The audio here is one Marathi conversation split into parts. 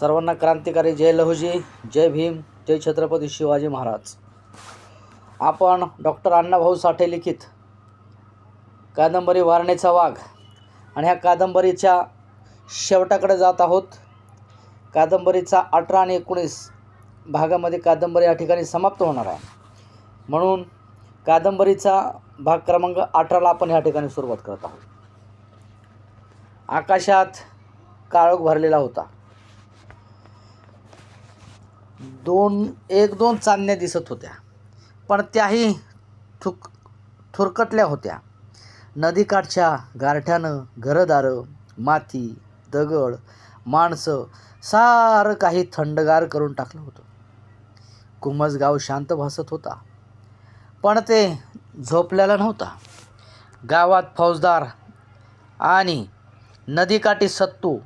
सर्वांना क्रांतिकारी जय लहुजी जय भीम जय छत्रपती शिवाजी महाराज. आपण डॉक्टर अण्णाभाऊ साठे लिखित कादंबरी वारणेचा वाघ आणि ह्या कादंबरीच्या शेवटाकडे जात आहोत. कादंबरीचा अठरा आणि एकोणीस भागामध्ये कादंबरी या ठिकाणी समाप्त होणार आहे. म्हणून कादंबरीचा भाग क्रमांक अठराला आपण ह्या ठिकाणी सुरुवात करत आहोत. आकाशात काळोख भरलेला होता. दोन एक दोन चांदण्या दिसत होत्या. पण त्याही थुक थुरकटल्या होत्या. नदीकाठच्या गारठ्यानं घरदारं माती दगड माणसं सारं काही थंडगार करून टाकलं होतं. कुमसगाव शांत भासत होता. पण ते झोपलेला नव्हता. गावात फौजदार आणि नदीकाठी सत्तू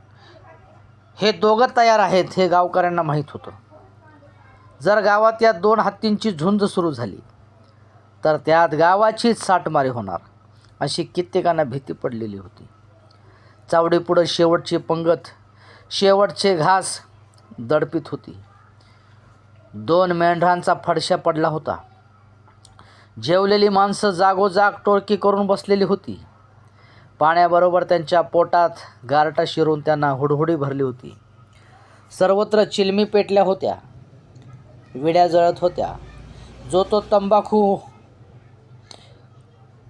हे दोघं तयार आहेत हे गावकऱ्यांना माहीत होतं. जर गावात या दोन हत्तींची झुंज सुरू झाली तर त्यात गावाचीच साठमारी होणार अशी कित्येकांना भीती पडलेली होती. चावडीपुढं शेवटची पंगत शेवटचे घास दडपीत होती. दोन मेंढरांचा फडशा पडला होता. जेवलेली माणसं जागोजाग टोळकी करून बसलेली होती. पाण्याबरोबर त्यांच्या पोटात गारटा शिरून त्यांना हुडहुडी भरली होती. सर्वत्र चिलमी पेटल्या होत्या. विड्या जळत होत्या. जो तो तंबाखू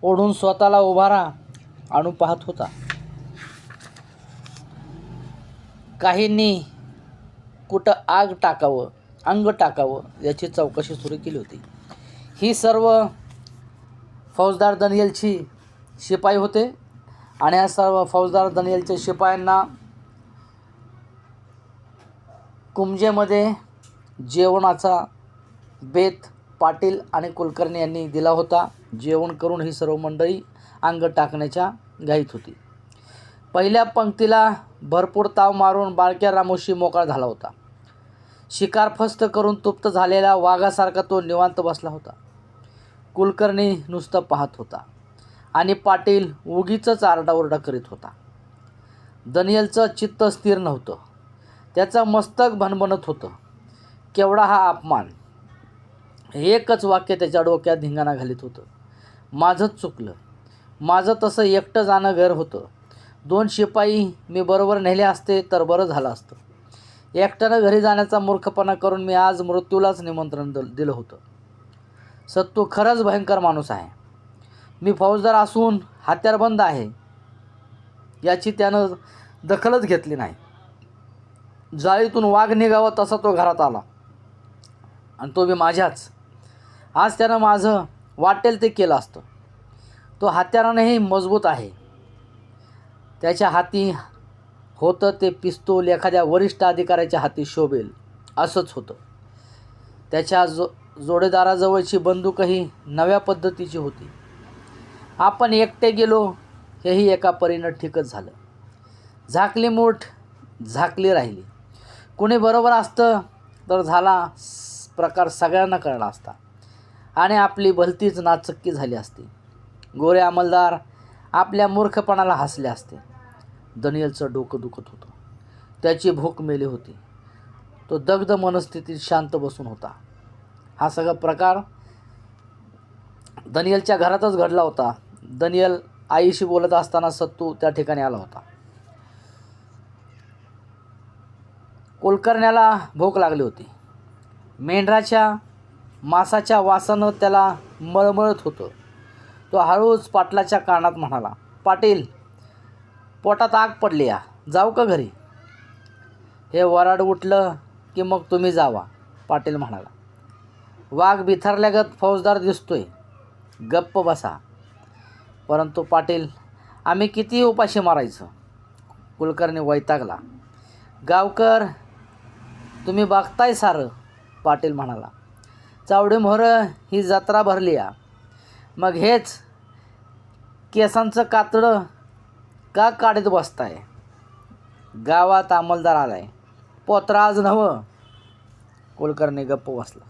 ओढून स्वतःला उभारा आणू पाहत होता. काहींनी कुठं आग टाकावं अंग टाकावं याची चौकशी सुरू केली होती. ही सर्व फौजदार दनियलची शिपाई होते आणि या सर्व फौजदार दनियलच्या शिपायांना कुमजेमध्ये जेवणाचा बेत पाटील आणि कुलकर्णी यांनी दिला होता. जेवण करून ही सर्व मंडळी अंग टाकण्याच्या घाईत होती. पहिल्या पंक्तीला भरपूर ताव मारून बाळक्या रामोशी मोकळा झाला होता. शिकार फस्त करून तुप्त झालेला वाघासारखा तो निवांत बसला होता. कुलकर्णी नुसतं पाहत होता आणि पाटील उगीचंच आरडाओरडा करीत होता. दनियलचं चित्त स्थिर नव्हतं. त्याचं मस्तक भनभनत होतं. केवढा हा अपमान? एकच वाक्य त्याच्या डोक्यात धिंगाणा घालीत होतं. माझंच चुकलं. माझं तसं एकटं जाणं घर होतं. दोन शिपाई मी बरोबर नेले असते तर बरं झालं असतं. एकट्यानं घरी जाण्याचा मूर्खपणा करून मी आज मृत्यूलाच निमंत्रण दल दिलं होतं. सत्तू खरंच भयंकर माणूस आहे. मी फौजदार असून हत्यारबंद आहे. याची त्यानं दखलच घेतली नाही. जाळीतून वाघ निघावा तसा तो घरात आला. आणि तो बी माझ्याच. आज त्यानं माझं वाटेल ते केलं असतं. तो हत्यारानेही मजबूत आहे. त्याच्या हाती होतं ते पिस्तूल एखाद्या वरिष्ठ अधिकाऱ्याच्या हाती शोभेल असंच होतं. त्याच्या जो जोडेदाराजवळची बंदूकही नव्या पद्धतीची होती. आपण एकटे गेलो हेही एका परीनं ठीकच झालं. झाकली मूठ झाकली राहिली. कुणी बरोबर असतं तर झाला प्रकार सगळ्यांना कळला असता. आणि आपली भलतीच नाचक्की झाली असती. गोरे अंमलदार आपल्या मूर्खपणाला हसले असते. दनियलचं डोकं दुखत होतं. त्याची भूक मेली होती. तो दग्ध मनस्थितीत शांत बसून होता. हा सगळा प्रकार दनियलच्या घरातच घडला होता. दनियल आईशी बोलत असताना सत्तू त्या ठिकाणी आला होता. कुलकर्ण्याला भूक लागली होती. मेंढराच्या मासाच्या वासानं त्याला मळमळत होतं. तो हळूच पाटलाच्या कानात म्हणाला पाटील पोटात आग पडली या. जाऊ का घरी? हे वराड उठलं की मग तुम्ही जावा पाटील म्हणाला. वाघ बिथरल्यागत फौजदार दिसतोय. गप्प बसा. परंतु पाटील आम्ही किती उपाशी मारायचं? कुलकर्णी वैतागला. गावकर तुम्ही बघताय सारं. पाटील म्हणाला चावडी मोहरं ही जत्रा भरली या. मग हेच केसांचं कातडं का काढत बसताय? गावात अंमलदार आलाय. पोत्रा आज नवं. कुलकर्णी गप्प बसला.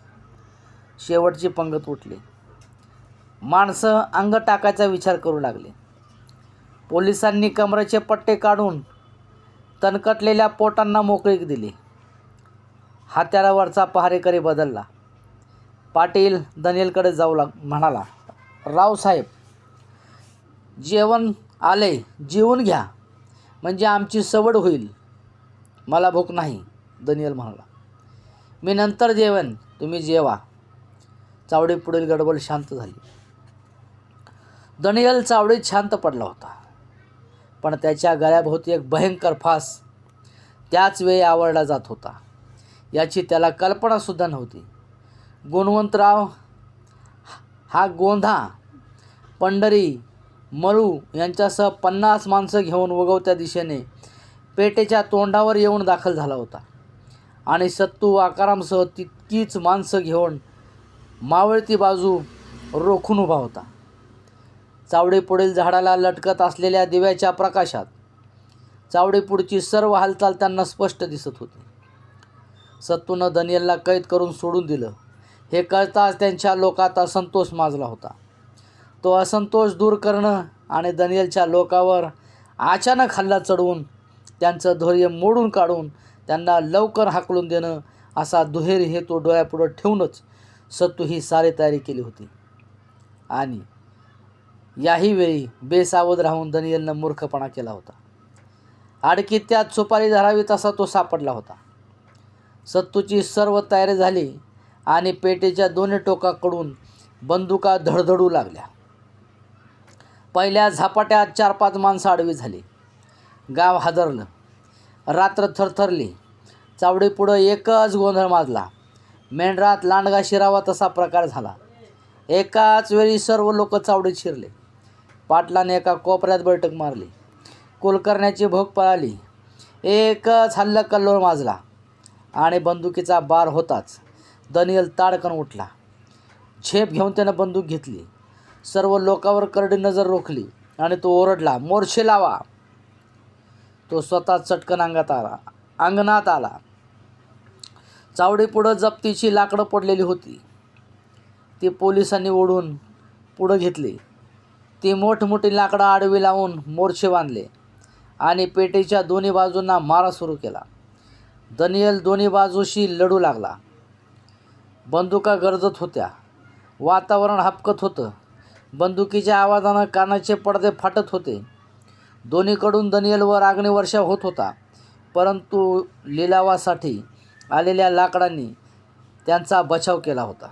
शेवटची पंगत उठली. माणसं अंग टाकायचा विचार करू लागले. पोलिसांनी कमरेचे पट्टे काढून तणकटलेल्या पोटांना मोकळीक दिली. हात्यारावरचा पहारेकरी बदलला. पाटील दनियलकडे जाऊ लाग म्हणाला रावसाहेब जेवण आले जेवून घ्या. म्हणजे आमची सवड होईल. मला भूक नाही दनियल म्हणाला. मी नंतर जेवण तुम्ही जेवा. चावडी पुढील गडबड शांत झाली. दनियल चावडीत शांत पडला होता. पण त्याच्या गळ्याभोवती एक भयंकर फास त्याच वेळी आवडला जात होता. याची त्याला कल्पनासुद्धा नव्हती. गुणवंतराव हा गोंधा पंढरी मळू यांच्यासह पन्नास माणसं घेऊन वगवत्या दिशेने पेटेच्या तोंडावर येऊन दाखल झाला होता. आणि सत्तू आकारामसह तितकीच माणसं घेऊन मावळती बाजू रोखून उभा होता. चावडीपुढील झाडाला लटकत असलेल्या दिव्याच्या प्रकाशात चावडीपुढची सर्व हालचाल त्यांना स्पष्ट दिसत होती. सत्तूनं दनियलला कैद करून सोडून दिलं. हे कळताच त्यांच्या लोकात असंतोष माजला होता. तो असंतोष दूर करणं आणि दनियलच्या लोकावर अचानक हल्ला चढवून त्यांचं धैर्य मोडून काढून त्यांना लवकर हाकलून देणं असा दुहेरी हेतू डोळ्यापुढं ठेवूनच सत्तू ही सारी तयारी केली होती. आणि याही वेळी बेसावध राहून दनियलनं मूर्खपणा केला होता. आडकी त्यात सुपारी धरावी तसा तो सापडला होता. सत्तूची सर्व तयारी झाली आणि पेटेच्या दोन्ही टोकाकडून बंदुका धडधडू लागल्या. पहिल्या झपाट्यात चार पाच माणसं आडवी झाली. गाव हादरलं. रात्र थरथरली. चावडीपुढं एकच गोंधळ माजला. मेंढरात लांडगा शिरावा तसा प्रकार झाला. एकाच वेळी सर्व लोक चावडीत शिरले. पाटलाने एका कोपऱ्यात बैठक मारली. कुलकर्ण्याची भोग पळाली. एकच हल्ल कल्लोळ माजला. आणि बंदुकीचा बार होताच. दनियल ताडकन उठला. झेप घेऊन त्यानं बंदूक घेतली. सर्व लोकांवर करडी नजर रोखली आणि तो ओरडला मोर्चे लावा. तो स्वतः चटकन अंगात आला अंगणात आला. चावडीपुढं जप्तीची लाकडं पडलेली होती. ती पोलिसांनी ओढून पुढं घेतली. ती मोठमोठी लाकडं आडवी लावून मोर्चे बांधले आणि पेटीच्या दोन्ही बाजूंना मारा सुरू केला. दनियल दोन्ही बाजूशी लढू लागला. बंदुका गरजत होत्या. वातावरण हापकत होतं. बंदुकीच्या आवाजानं कानाचे पडदे फाटत होते. दोन्हीकडून दनियलवर आग्नेवर्षा होत होता. परंतु लिलावासाठी आलेल्या लाकडांनी त्यांचा बचाव केला होता.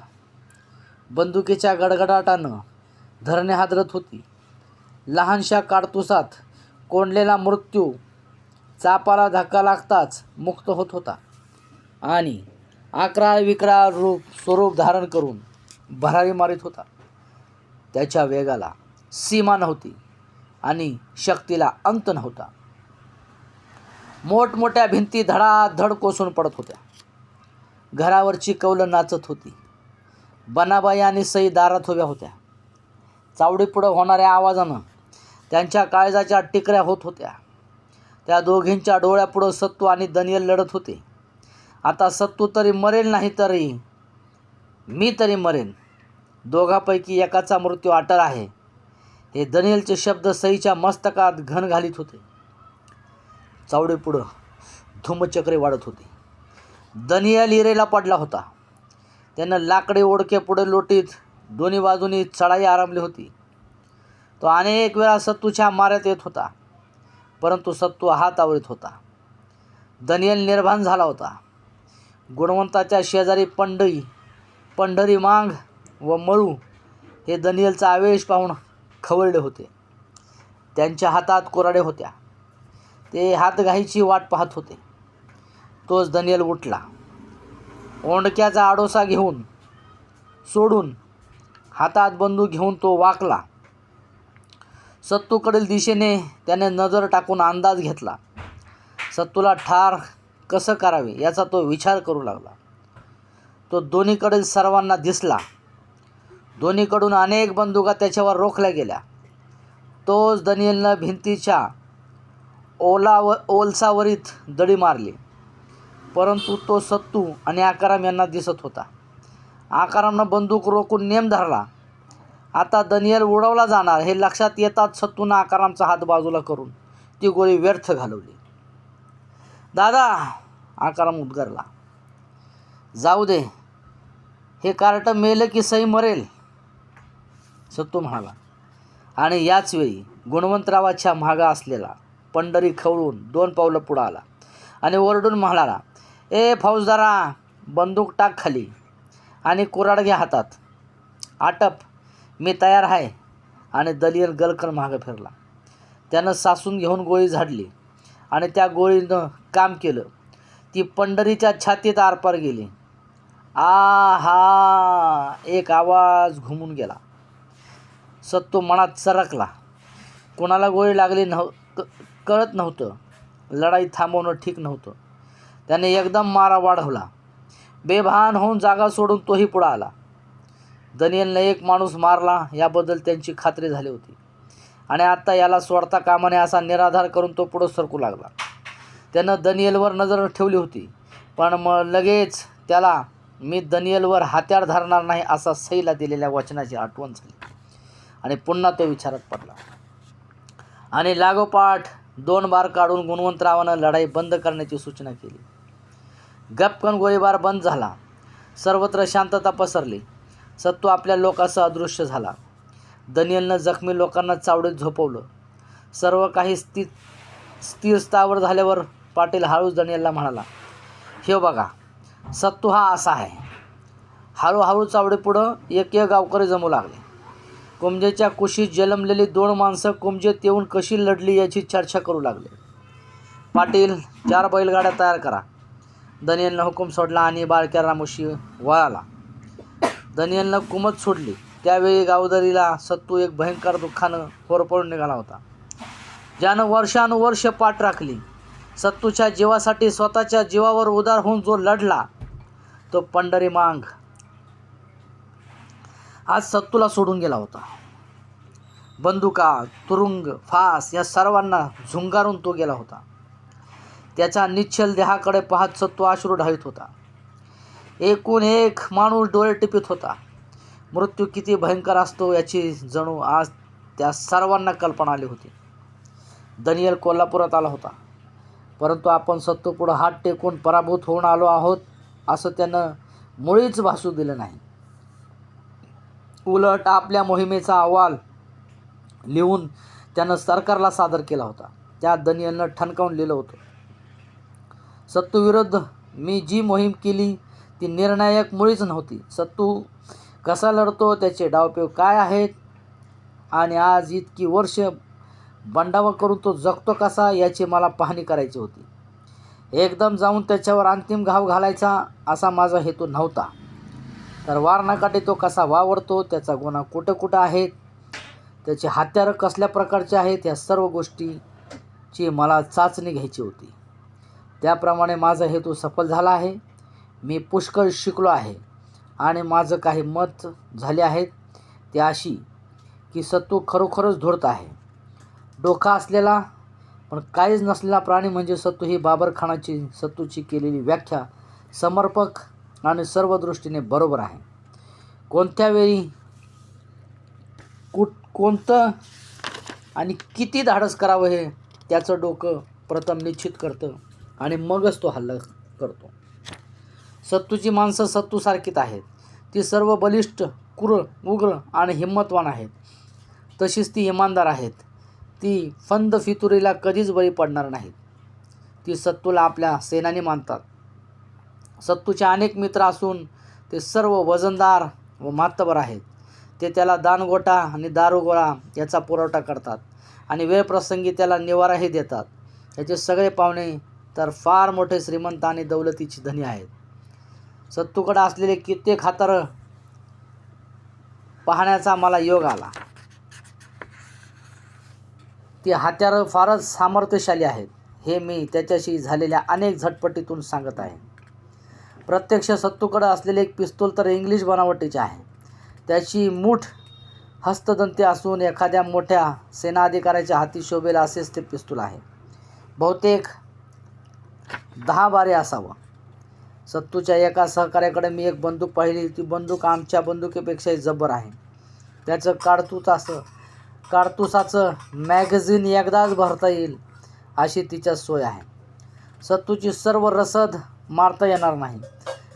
बंदुकीच्या गडगडाटानं धरणे हादरत होती. लहानशा काडतुसात कोंडलेला मृत्यू चापाला धक्का लागताच मुक्त होत होता. आणि अकरा विकरा रूप स्वरूप धारण करून भरारी मारित होता. त्याच्या वेगाला सीमा नव्हती आणि शक्तीला अंत नव्हता. मोठमोठ्या भिंती धडाधड कोसळून पडत होत्या. घरावरची कौलं नाचत होती. बनाबाई आणि सई दारात उभ्या होत्या. चावडीपुढं होणाऱ्या आवाजानं त्यांच्या काळजाच्या टिकऱ्या होत होत्या. त्या दोघींच्या डोळ्यापुढं सत्तू आणि दनियल लढत होते. आता सत्तू तरी मरेल नाही तरी मी तरी मरेन. दोघापैकी एकाचा मृत्यू अटळ आहे. हे दनियलचे शब्द सईच्या मस्तकात घन घालीत होते. चावडीपुढं धूमचक्रे वाढत होती. दनियल इरेला पडला होता. त्यानं लाकडे ओडके पुढे लोटीत दोन्ही बाजूनी चढाई आरंभली होती. तो अनेक वेळा सत्तूच्या माऱ्यात येत होता. परंतु सत्व हात आवरीत होता. दनियल निर्भाण झाला होता. गुणवंताच्या शेजारी पंढई पंढरी मांग व मळू हे दनियलचा आवेश पाहून खवळले होते. त्यांच्या हातात कोराडे होत्या. ते हातघाईची वाट पाहत होते. तोच दनियल उठला. ओंडक्याचा आडोसा घेऊन सोडून हातात बंदूक घेऊन तो वाकला. सत्तूकडील दिशेने त्याने नजर टाकून अंदाज घेतला. सत्तूला ठार कसं करावे याचा तो विचार करू लागला. तो दोन्हीकडील सर्वांना दिसला. दोन्हीकडून अनेक बंदुका त्याच्यावर रोखल्या गेल्या. तोच दनियलनं भिंतीच्या ओलाव ओलसावरीत दडी मारली. परंतु तो सत्तू आणि आकाराम यांना दिसत होता. आकारामनं बंदूक रोखून नेम धरला. आता दनियल उडवला जाणार हे लक्षात येताच सत्तूनं आकारामचा हात बाजूला करून ती गोळी व्यर्थ घालवली. दादा आकाराम उद्गारला जाऊ दे हे कार्ट मेलं की सई मरेल? सत्तू म्हणाला. आणि याचवेळी गुणवंतरावाच्या मागा असलेला पंढरी खवळून दोन पावलं पुढं आला आणि ओरडून म्हणाला ए फौजदारा बंदूक टाक खाली आणि कुराड घ्या हातात. आटप. मी तयार आहे. आणि दलियन गलकर मागं फिरला. त्यानं सासून घेऊन गोळी झाडली. आणि त्या गोळीनं काम केलं. ती पंढरीच्या छातीत आरपार गेली. आ हा एक आवाज घुमून गेला. सत्तो मनात सरकला कोणाला गोळी लागली नव्ह क कळत नव्हतं. लढाई थांबवणं ठीक नव्हतं. त्याने एकदम मारा वाढवला. बेभान होऊन जागा सोडून तोही पुढं आला. दनियलने एक माणूस मारला याबद्दल त्यांची खात्री झाली होती. आणि आत्ता याला सोडता कामाने असा निराधार करून तो पुढं सरकू लागला. त्यानं दनियलवर नजर ठेवली होती पण मग लगेच त्याला मी दनियलवर हात्यार धरणार नाही असा सईला दिलेल्या वचनाची आठवण झाली. आणि पुन्हा तो विचारात पडला. आणि लागोपाठ दोन बार काढून गुणवंतरावानं लढाई बंद करण्याची सूचना केली. गपकन गोळीबार बंद झाला. सर्वत्र शांतता पसरली. सत्व आपल्या लोकांसह अदृश्य झाला. दनियलनं जखमी लोकांना चावडीत झोपवलं. सर्व काही स्थित स्थिर स्थावर झाल्यावर पाटील हळूच दनियलला म्हणाला हे बघा सत्तू हा असा आहे. हळूहळू चावडीपुढं एक एक गावकरी जमू लागले. कुमजेच्या कुशीत जन्मलेली दोन माणसं कुमजेत येऊन कशी लढली याची चर्चा करू लागले. पाटील चार बैलगाड्या तयार करा. दनियलनं हुकूम सोडला आणि बाळक्या रामोशी वळाला. दनियलनं कुमत सोडली. त्यावेळी गावदरीला सत्तू एक भयंकर दुःखानं होरपळून निघाला होता. ज्यानं वर्षानुवर्ष पाठ राखली. सत्तूच्या जीवासाठी स्वतःच्या जीवावर उदार होऊन जो लढला तो पंढरी मांग. आज सत्तूला सोडून गेला होता. बंदुका तुरुंग फास या सर्वांना झुंगारून तो गेला होता. त्याच्या निश्चल देहाकडे पाहत सत्तू आश्रू ढावीत होता. एकूण एक माणूस डोळे टिपित होता. मृत्यू किती भयंकर असतो याची जणू आज त्या सर्वांना कल्पना आली होती. दनियल कोल्हापुरात आला होता. परंतु आपण सत्तू पुढं हात टेकून पराभूत होऊन आलो आहोत असं त्यानं मुळीच भासू दिलं नाही. उलट आपल्या मोहिमेचा अहवाल लिहून त्यानं सरकारला सादर केला होता. त्या दनियलनं ठणकावून लिहिलं होतं. सत्तूविरुद्ध मी जी मोहीम केली ती निर्णायक मुळीच नव्हती. सत्तू कसा लढतो त्याचे डावपेव काय आहेत? आणि आज इतकी वर्ष बंडावा करून तो जगतो कसा याची मला पाहणी करायची होती. एकदम जाऊन त्याच्यावर अंतिम घाव घालायचा असा माझा हेतू नव्हता. तर वारणाकाठी तो कसा वावरतो त्याचा गुन्हा कुठं कुठं आहेत? त्याचे हत्यारं कसल्या प्रकारचे आहेत? या सर्व गोष्टीची मला चाचणी घ्यायची होती. त्याप्रमाणे माझा हेतू सफल झाला आहे. मी पुष्कळ शिकलो आहे. आणि माझं काही मत झाले आहेत ते अशी की सत्तू खरोखरच धूर्त आहे. डोका असलेला पण काहीच नसलेला प्राणी म्हणजे सत्तू ही बाबरखानाची सत्तूची केलेली व्याख्या समर्पक आणि सर्व दृष्टीने बरोबर आहे. कोणत्या वेळी कुठ कोणतं आणि किती धाडस करावं हे त्याचं डोकं प्रथम निश्चित करतं आणि मगच तो हल्ला करतो. सत्तूची माणसं सत्तूसारखीच आहेत. ती सर्व बलिष्ठ क्रूर उग्र आणि हिंमतवान आहेत. तशीच ती इमानदार आहेत. ती फंद फितुरीला कधीच बळी पडणार नाहीत. ती सत्तूला आपल्या सेनानी मानतात. सत्तूचे अनेक मित्र असून ते सर्व वजनदार व मातबर आहेत. ते त्याला दानगोटा आणि दारुगोळा याचा पुरवठा करतात आणि वेळप्रसंगी त्याला निवाराही देतात. याचे सगळे पाहुणे तर फार मोठे श्रीमंत आणि दौलतीची धनी आहेत. सत्तूकडं असलेले कित्येक हातार पाहण्याचा मला योग आला. ती हात्यारं फारच सामर्थ्यशाली आहेत हे मी त्याच्याशी झालेल्या अनेक झटपटीतून सांगत आहे. प्रत्यक्ष सत्तूकडं असलेले एक पिस्तूल तर इंग्लिश बनावटीचे आहे. त्याची मूठ हस्तदंती असून एखाद्या मोठ्या सेनाधिकाऱ्याच्या हाती शोभेला असेच ते पिस्तूल आहे. बहुतेक दहा बारे असावं. सत्तूच्या एका सहकार्याकडे मी एक बंदूक पाहिली. ती बंदूक आमच्या बंदुकीपेक्षाही जबर आहे. त्याचं काडतूस असं काडतुसाचं मॅगझिन एकदाच भरता येईल अशी तिच्या सोय आहे. सत्तूची सर्व रसद मारता येणार नाही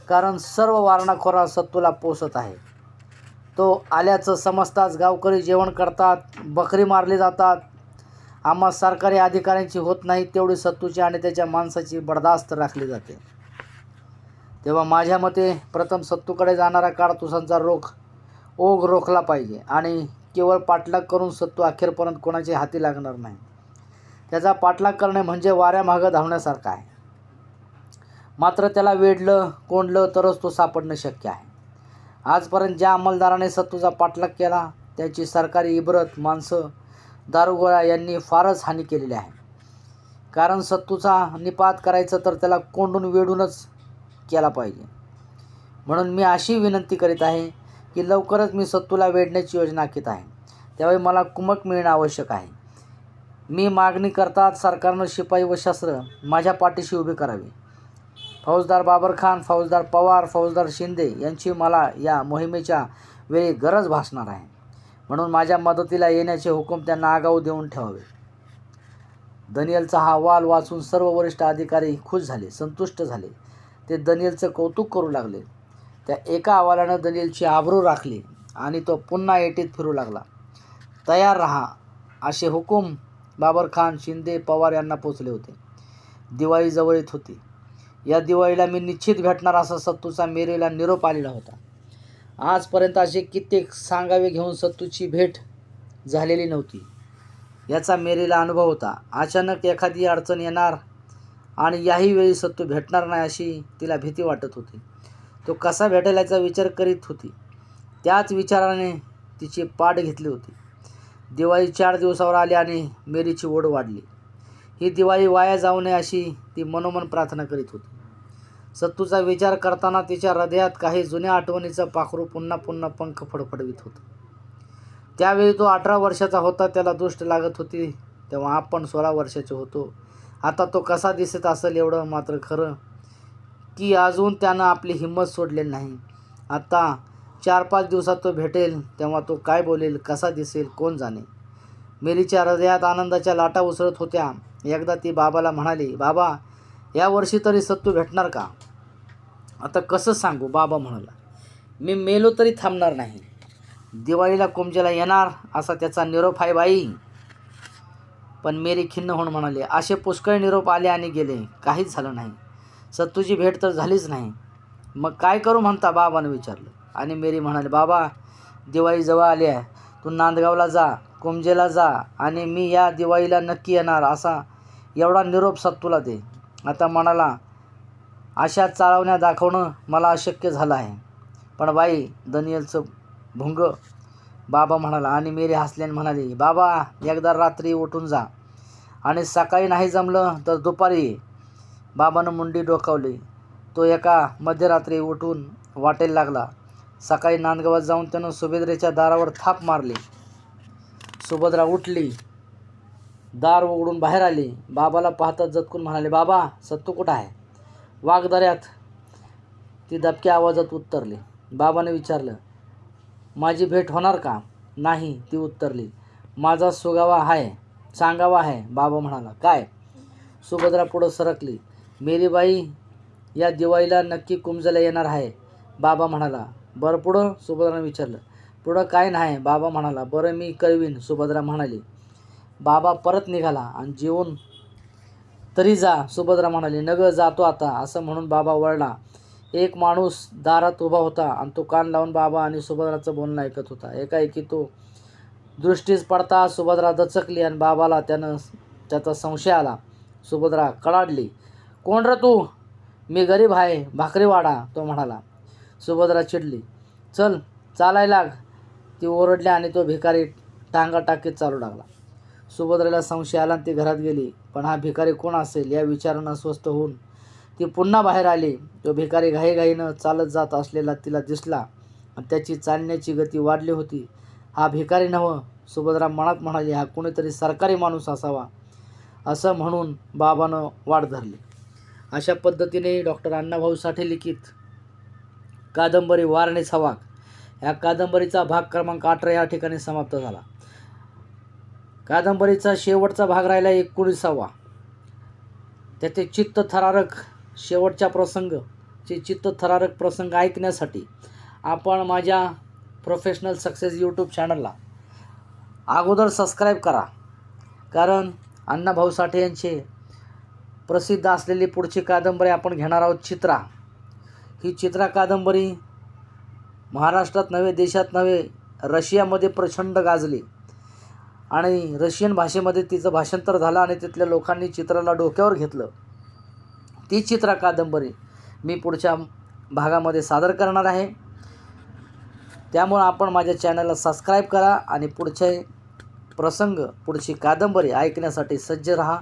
कारण सर्व वारणाखोरा सत्तूला पोसत आहे. तो आल्याचं समजताच गावकरी जेवण करतात बकरी मारली जातात. आम्हा सरकारी अधिकाऱ्यांची होत नाही तेवढी सत्तूची आणि त्याच्या माणसाची बडदास्त राखली जाते. तेव्हा माझ्या मते प्रथम सत्तूकडे जाणारा काडतुसांचा रोख ओघ रोखला पाहिजे आणि केवळ पाठलाग करून सत्तू अखेरपर्यंत कोणाच्या हाती लागणार नाही. त्याचा पाठलाग करणे म्हणजे वाऱ्यामागं धावण्यासारखं आहे. मात्र त्याला वेढलं कोंडलं तरच तो सापडणं शक्य आहे. आजपर्यंत ज्या अंमलदाराने सत्तूचा पाठलाग केला त्याची सरकारी इबरत माणसं दारुगोळा यांनी फारच हानी केलेली आहे. कारण सत्तूचा निपात करायचं तर त्याला कोंडून वेढूनच केला पाहिजे. म्हणून मी अशी विनंती करीत आहे की लवकरच मी सत्तूला वेढण्याची योजना आखीत आहे. त्यावेळी मला कुमक मिळणं आवश्यक आहे. मी मागणी करतात सरकारनं शिपाई व शस्त्र माझ्या पाठीशी उभी करावी. फौजदार बाबर खान फौजदार पवार फौजदार शिंदे यांची मला या मोहिमेच्या वेळी गरज भासणार आहे. म्हणून माझ्या मदतीला येण्याचे हुकूम त्यांना आगाऊ देऊन ठेवावे. दनियलचा हा अहवाल वाचून सर्व वरिष्ठ अधिकारी खुश झाले संतुष्ट झाले. ते दनियलचं कौतुक करू लागले. त्या एका अहवालानं दनियलची आबरू राखली आणि तो पुन्हा एटीत फिरू लागला. तयार रहा असे हुकूम बाबर खान शिंदे पवार यांना पोचले होते. दिवाळी जवळ येत होती. या दिवाळीला मी निश्चित भेटणार असा सत्तूचा मेरेला निरोप आलेला होता. आजपर्यंत असे कित्येक सांगावे घेऊन सत्तूची भेट झालेली नव्हती. याचा मेरेला अनुभव होता. अचानक एखादी अडचण येणार आणि याही वेळी सत्तू भेटणार नाही अशी तिला भीती वाटत होती. तो कसा भेटेल याचा विचार करीत होती. त्याच विचाराने तिची पाठ घेतली होती. दिवाळी चार दिवसावर आली आणि मेरीची ओढ वाढली. ही दिवाळी वाया जाऊ नये अशी ती मनोमन प्रार्थना करीत होती. सत्तूचा विचार करताना तिच्या हृदयात काही जुन्या आठवणीचं पाखरू पुन्हा पुन्हा पंख फडफडवीत होतं. त्यावेळी तो अठरा वर्षाचा होता त्याला दुष्ट लागत होती. तेव्हा आपण सोळा वर्षाचे होतो. आता तो कसा दिसत असेल एवढं मात्र खरं की अजून त्यानं आपली हिंमत सोडलेली नाही. आता चार पाच दिवसात तो भेटेल तेव्हा तो काय बोलेल कसा दिसेल कोण जाणे? मेलीच्या हृदयात आनंदाच्या लाटा उसळत होत्या. एकदा ती बाबाला म्हणाली बाबा यावर्षी तरी सत्तू भेटणार का? आता कसं सांगू? बाबा म्हणाला. मी मेलो तरी थांबणार नाही. दिवाळीला कुमजेला येणार असा त्याचा निरोप आहे बाई. पण मेरी खिन्न होऊन म्हणाले असे पुष्कळ निरोप आले आणि गेले. काहीच झालं नाही. सत्तूची भेट तर झालीच नाही. मग काय करू म्हणता? बाबानं विचारलं. आणि मेरी म्हणाले बाबा दिवाळी जवळ आली आहे. तू नांदगावला जा कुमजेला जा आणि मी या दिवाळीला नक्की येणार. असा एवढा निरोप सत्तूला दे. आता म्हणाला अशा चाळवण्या दाखवणं मला अशक्य झालं आहे. पण बाई दनियलचं भुंग बाबा म्हणाला आणि मेरी हसल्याने म्हणाली बाबा एकदा रात्री उठून जा. आणि सकाळी नाही जमलं तर दुपारी ये. बाबानं मुंडी डोकावली. तो एका मध्यरात्री उठून वाटेल लागला. सकाळी नांदगावात जाऊन त्यानं सुभद्रेच्या दारावर थाप मारली. सुभद्रा उठली. दार उघडून बाहेर आली. बाबाला पाहता जतकून म्हणाले बाबा सत्तू कुठं आहे? वाघदऱ्यात ती दबक्या आवाजात उत्तरली. बाबाने विचारलं माझी भेट होणार का? नाही ती उत्तरली. माझा सुगावा आहे सांगावा आहे बाबा म्हणाला. काय? सुभद्रा पुढं सरकली. मेरीबाई या दिवाळीला नक्की कुंजला येणार आहे बाबा म्हणाला. बरं पुढं? सुभद्रानं विचारलं. पुढं काय नाही बाबा म्हणाला. बरं मी कळवीन सुभद्रा म्हणाली. बाबा परत निघाला आणि जेवून तरी जा सुभद्रा म्हणाली. नग जातो आता असं म्हणून बाबा वळला. एक माणूस दारात उभा होता आणि तो कान लावून बाबा आणि सुभद्राचं बोलणं ऐकत होता. एकाएकी तो दृष्टीस पडता सुभद्रा दचकली आणि बाबाला त्यानं त्याचा संशय आला. सुभद्रा कडाडली कोण र तू? मी गरीब आहे भाकरीवाडा तो म्हणाला. सुभद्रा चिडली चल चालाय लाग. ती ओरडली आणि तो भिकारी टांगा टाकीत चालू लागला. सुभद्रेला संशय आला आणि ती घरात गेली पण हा भिकारी कोण असेल या विचारानं स्वस्थ होऊन ती पुन्हा बाहेर आली. तो भिकारी घाईघाईनं चालत जात असलेला तिला दिसला आणि त्याची चालण्याची गती वाढली होती. हा भिकारी नव्ह सुभद्रा मनात म्हणाली हा कोणीतरी सरकारी माणूस असावा असं म्हणून बाबानं वाट धरली. अशा पद्धतीने डॉक्टर अण्णाभाऊ साठे लिखित कादंबरी वारणेस वाघ ह्या कादंबरीचा भाग क्रमांक अठरा या ठिकाणी समाप्त झाला. कादंबरीचा शेवटचा भाग राहिला एकोणीसावा. त्याचे चित्त थरारक शेवटच्या प्रसंग चे चित्तथरारक प्रसंग ऐकण्यासाठी आपण माझ्या प्रोफेशनल सक्सेस यूट्यूब चॅनलला अगोदर सबस्क्राईब करा. कारण अण्णाभाऊ साठे यांचे प्रसिद्ध असलेली पुढची कादंबरी आपण घेणार आहोत चित्रा. ही चित्रा कादंबरी महाराष्ट्रात नव्हे देशात नव्हे रशियामध्ये प्रचंड गाजली. आणि रशियन भाषेमध्ये तिचं भाषांतर झालं आणि तिथल्या लोकांनी चित्राला डोक्यावर घेतलं. ती चित्रा कादंबरी मी पुढच्या भागामध्ये सादर करणार आहे. त्यामुळं आपण माझ्या चॅनलला सबस्क्राईब करा आणि पुढचे प्रसंग पुढची कादंबरी ऐकण्यासाठी सज्ज रहा.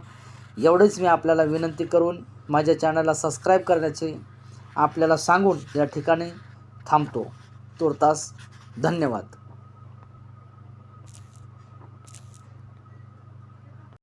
एवढेच मी आपल्याला विनंती करून माझ्या चॅनलला सबस्क्राईब करण्याचे आपल्याला सांगून या ठिकाणी थांबतो. तुर्तास धन्यवाद.